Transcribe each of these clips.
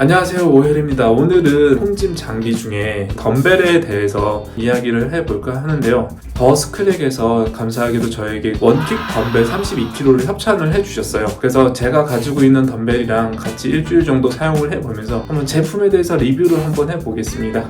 안녕하세요 오헬입니다. 오늘은 홈짐 장비 중에 덤벨에 대해서 이야기를 해볼까 하는데요. 버스클릭에서 감사하게도 저에게 원킥 덤벨 32kg를 협찬을 해주셨어요. 그래서 제가 가지고 있는 덤벨이랑 같이 일주일 정도 사용을 해보면서 한번 제품에 대해서 리뷰를 한번 해보겠습니다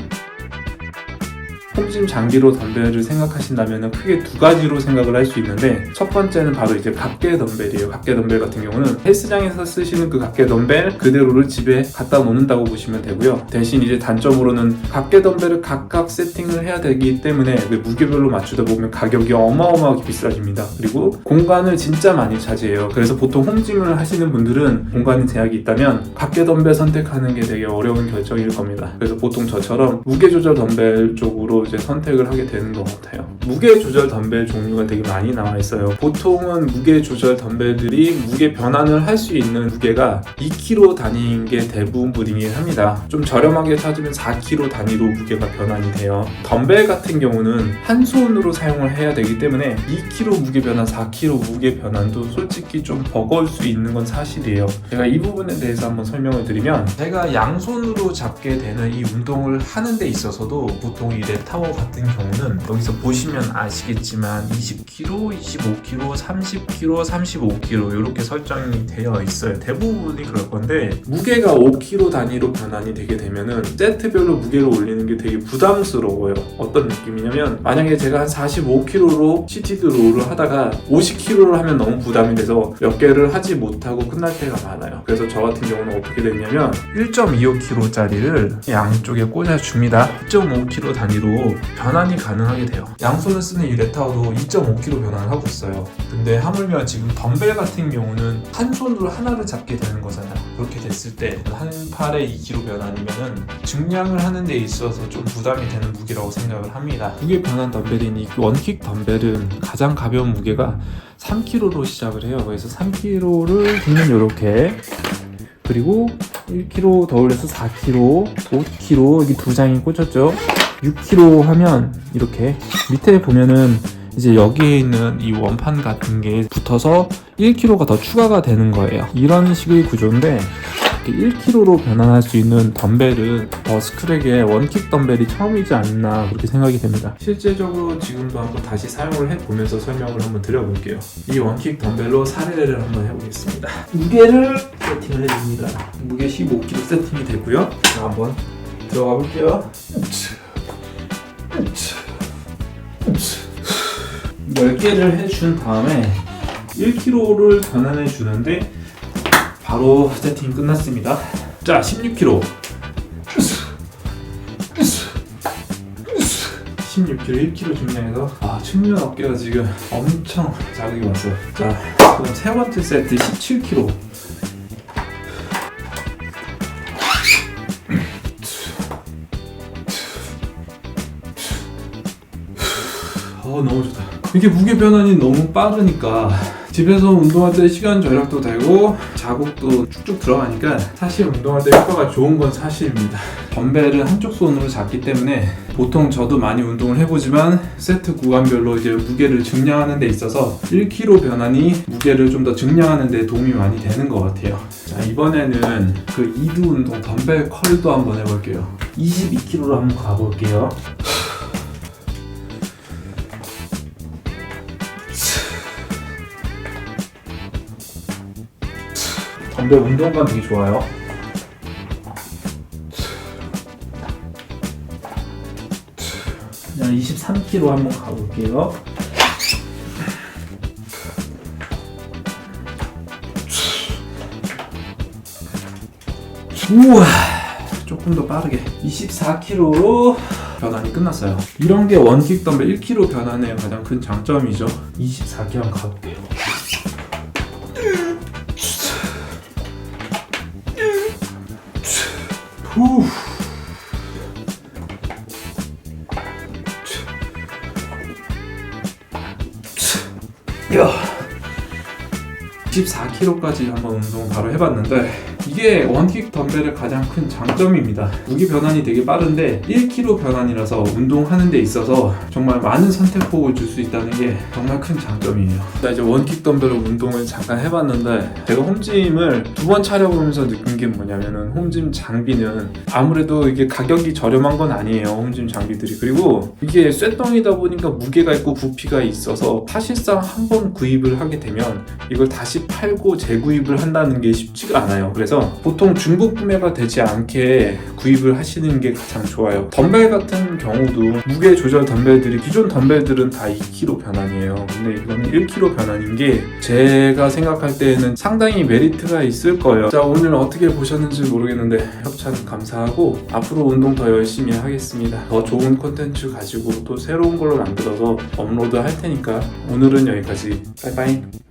홈짐 장비로 덤벨을 생각하신다면 크게 두 가지로 생각을 할 수 있는데 첫 번째는 바로 이제 각계 덤벨이에요. 각계 덤벨 같은 경우는 헬스장에서 쓰시는 그 각계 덤벨 그대로를 집에 갖다 놓는다고 보시면 되고요. 대신 이제 단점으로는 각계 덤벨을 각각 세팅을 해야 되기 때문에 그 무게별로 맞추다 보면 가격이 어마어마하게 비싸집니다. 그리고 공간을 진짜 많이 차지해요. 그래서 보통 홈짐을 하시는 분들은 공간이 제약이 있다면 각계 덤벨 선택하는 게 되게 어려운 결정일 겁니다. 그래서 보통 저처럼 무게 조절 덤벨 쪽으로 이제 선택을 하게 되는 것 같아요. 무게 조절 덤벨 종류가 되게 많이 나와 있어요. 보통은 무게 조절 덤벨들이 무게 변환을 할 수 있는 무게가 2kg 단위인 게 대부분이긴 합니다. 좀 저렴하게 찾으면 4kg 단위로 무게가 변환이 돼요. 덤벨 같은 경우는 한 손으로 사용을 해야 되기 때문에 2kg 무게 변환, 4kg 무게 변환도 솔직히 좀 버거울 수 있는 건 사실이에요. 제가 이 부분에 대해서 한번 설명을 드리면 제가 양손으로 잡게 되는 이 운동을 하는 데 있어서도 보통 이 랩타워 같은 경우는 여기서 보시면 아시겠지만 20kg, 25kg, 30kg, 35kg 이렇게 설정이 되어 있어요. 대부분이 그럴 건데 무게가 5kg 단위로 변환이 되게 되면은 세트별로 무게를 올리는 게 되게 부담스러워요. 어떤 느낌이냐면 만약에 제가 한 45kg로 시티드 롤을 하다가 50kg를 하면 너무 부담이 돼서 몇 개를 하지 못하고 끝날 때가 많아요. 그래서 저 같은 경우는 어떻게 됐냐면 1.25kg짜리를 양쪽에 꽂아줍니다. 2.5kg 단위로 변환이 가능하게 돼요. 양손을 쓰는 이 레타워도 2.5kg 변환을 하고 있어요. 근데 하물며 지금 덤벨 같은 경우는 한 손으로 하나를 잡게 되는 거잖아요. 그렇게 됐을 때 한 팔에 2kg 변환이면은 증량을 하는 데 있어서 좀 부담이 되는 무게라고 생각을 합니다. 무게 변환 덤벨인 이 원킥 덤벨은 가장 가벼운 무게가 3kg로 시작을 해요. 그래서 3kg를 들면 이렇게 그리고 1kg 더 올려서 4kg, 5kg 여기 두 장이 꽂혔죠. 6kg 하면 이렇게 밑에 보면은 이제 여기에 있는 이 원판 같은 게 붙어서 1kg가 더 추가가 되는 거예요. 이런 식의 구조인데 1kg로 변환할 수 있는 덤벨은 버스크랙의 원킥 덤벨이 처음이지 않나 그렇게 생각이 됩니다. 실제적으로 지금도 한번 다시 사용을 해보면서 설명을 한번 드려볼게요. 이 원킥 덤벨로 사례를 한번 해보겠습니다. 무게를 세팅을 해줍니다. 무게 15kg 세팅이 되고요. 자, 한번 들어가 볼게요. 10개를 해준 다음에 1kg를 변환해 주는데 바로 세팅 끝났습니다. 자, 16kg. 16kg, 1kg 중량에서 아, 측면 어깨가 지금 엄청 자극이 왔어요. 자, 그럼 세 번째 세트 17kg. 어 너무 좋다. 이게 무게 변환이 너무 빠르니까 집에서 운동할 때 시간 절약도 되고 자국도 쭉쭉 들어가니까 사실 운동할 때 효과가 좋은 건 사실입니다. 덤벨은 한쪽 손으로 잡기 때문에 보통 저도 많이 운동을 해보지만 세트 구간별로 이제 무게를 증량하는 데 있어서 1kg 변환이 무게를 좀 더 증량하는 데 도움이 많이 되는 것 같아요. 자 이번에는 그 이두 운동 덤벨 컬도 한번 해볼게요. 22kg로 한번 가볼게요. 덤벨 운동감 되게 좋아요. 자, 23kg 한번 가볼게요. 우와, 조금 더 빠르게 24kg로 변환이 끝났어요. 이런 게 원킥 덤벨 1kg 변환의 가장 큰 장점이죠. 24kg 한번 가볼게요. 후. 야. 24kg까지 한번 운동 바로 해봤는데 이게 원킥 덤벨의 가장 큰 장점입니다. 무게 변환이 되게 빠른데 1kg 변환이라서 운동하는 데 있어서 정말 많은 선택폭을 줄 수 있다는 게 정말 큰 장점이에요. 나 이제 원킥 덤벨로 운동을 잠깐 해봤는데 제가 홈짐을 두 번 차려보면서 느낀 게 뭐냐면은 홈짐 장비는 아무래도 이게 가격이 저렴한 건 아니에요. 홈짐 장비들이 그리고 이게 쇠덩이다 보니까 무게가 있고 부피가 있어서 사실상 한 번 구입을 하게 되면 이걸 다시 팔고 재구입을 한다는 게 쉽지가 않아요. 그래서 보통 중고 구매가 되지 않게 구입을 하시는 게 가장 좋아요. 덤벨 같은 경우도 무게 조절 덤벨들이 기존 덤벨들은 다 2kg 변환이에요. 근데 이거는 1kg 변환인 게 제가 생각할 때에는 상당히 메리트가 있을 거예요. 자 오늘 어떻게 보셨는지 모르겠는데 협찬 감사하고 앞으로 운동 더 열심히 하겠습니다. 더 좋은 콘텐츠 가지고 또 새로운 걸로 만들어서 업로드 할 테니까 오늘은 여기까지. 빠이빠이.